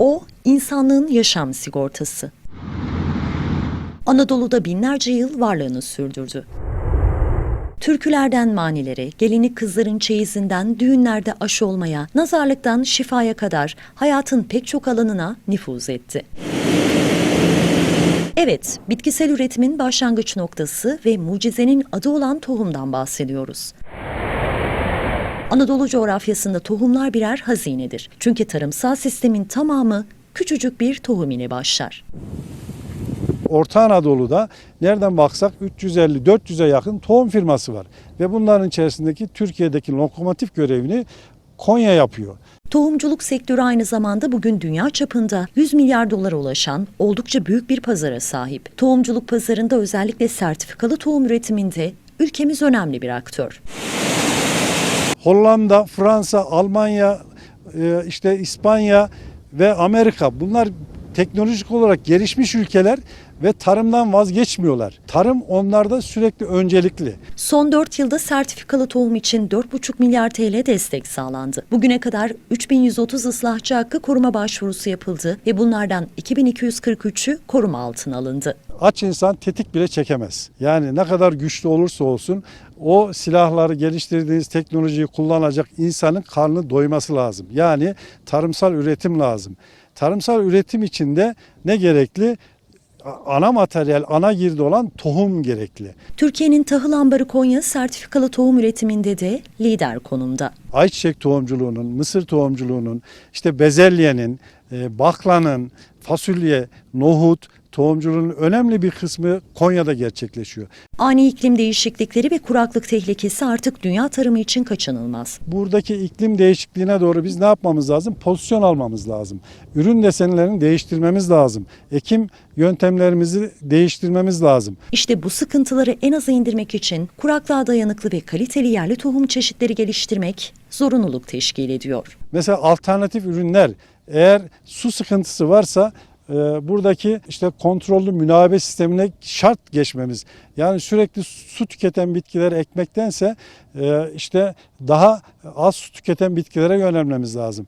O, insanlığın yaşam sigortası. Anadolu'da binlerce yıl varlığını sürdürdü. Türkülerden manilere, gelinlik kızların çeyizinden düğünlerde aşı olmaya, nazarlıktan şifaya kadar hayatın pek çok alanına nüfuz etti. Evet, bitkisel üretimin başlangıç noktası ve mucizenin adı olan tohumdan bahsediyoruz. Anadolu coğrafyasında tohumlar birer hazinedir. Çünkü tarımsal sistemin tamamı küçücük bir tohum ile başlar. Orta Anadolu'da nereden baksak 350-400'e yakın tohum firması var. Ve bunların içerisindeki Türkiye'deki lokomotif görevini Konya yapıyor. Tohumculuk sektörü aynı zamanda bugün dünya çapında 100 milyar dolara ulaşan oldukça büyük bir pazara sahip. Tohumculuk pazarında özellikle sertifikalı tohum üretiminde ülkemiz önemli bir aktör. Hollanda, Fransa, Almanya, e, işte İspanya ve Amerika bunlar teknolojik olarak gelişmiş ülkeler ve tarımdan vazgeçmiyorlar. Tarım onlarda sürekli öncelikli. Son 4 yılda sertifikalı tohum için 4,5 milyar TL destek sağlandı. Bugüne kadar 3130 ıslahçı hakkı koruma başvurusu yapıldı ve bunlardan 2243'ü koruma altına alındı. Aç insan tetik bile çekemez. Yani ne kadar güçlü olursa olsun o silahları geliştirdiğiniz teknolojiyi kullanacak insanın karnı doyması lazım. Yani tarımsal üretim lazım. Tarımsal üretim içinde ne gerekli? Ana materyal, ana girdi olan tohum gerekli. Türkiye'nin tahıl ambarı Konya sertifikalı tohum üretiminde de lider konumda. Ayçiçek tohumculuğunun, mısır tohumculuğunun, işte bezelyenin, e, baklanın, fasulye, nohut tohumculuğunun önemli bir kısmı Konya'da gerçekleşiyor. Ani iklim değişiklikleri ve kuraklık tehlikesi artık dünya tarımı için kaçınılmaz. buradaki iklim değişikliğine doğru biz ne yapmamız lazım? Pozisyon almamız lazım. Ürün desenlerini değiştirmemiz lazım. Ekim yöntemlerimizi değiştirmemiz lazım. İşte bu sıkıntıları en aza indirmek için kuraklığa dayanıklı ve kaliteli yerli tohum çeşitleri geliştirmek zorunluluk teşkil ediyor. Mesela alternatif ürünler eğer su sıkıntısı varsa e, buradaki işte kontrollü münabe sistemine şart geçmemiz. Yani sürekli su tüketen bitkileri ekmektense e, işte daha az su tüketen bitkilere yönelmemiz lazım.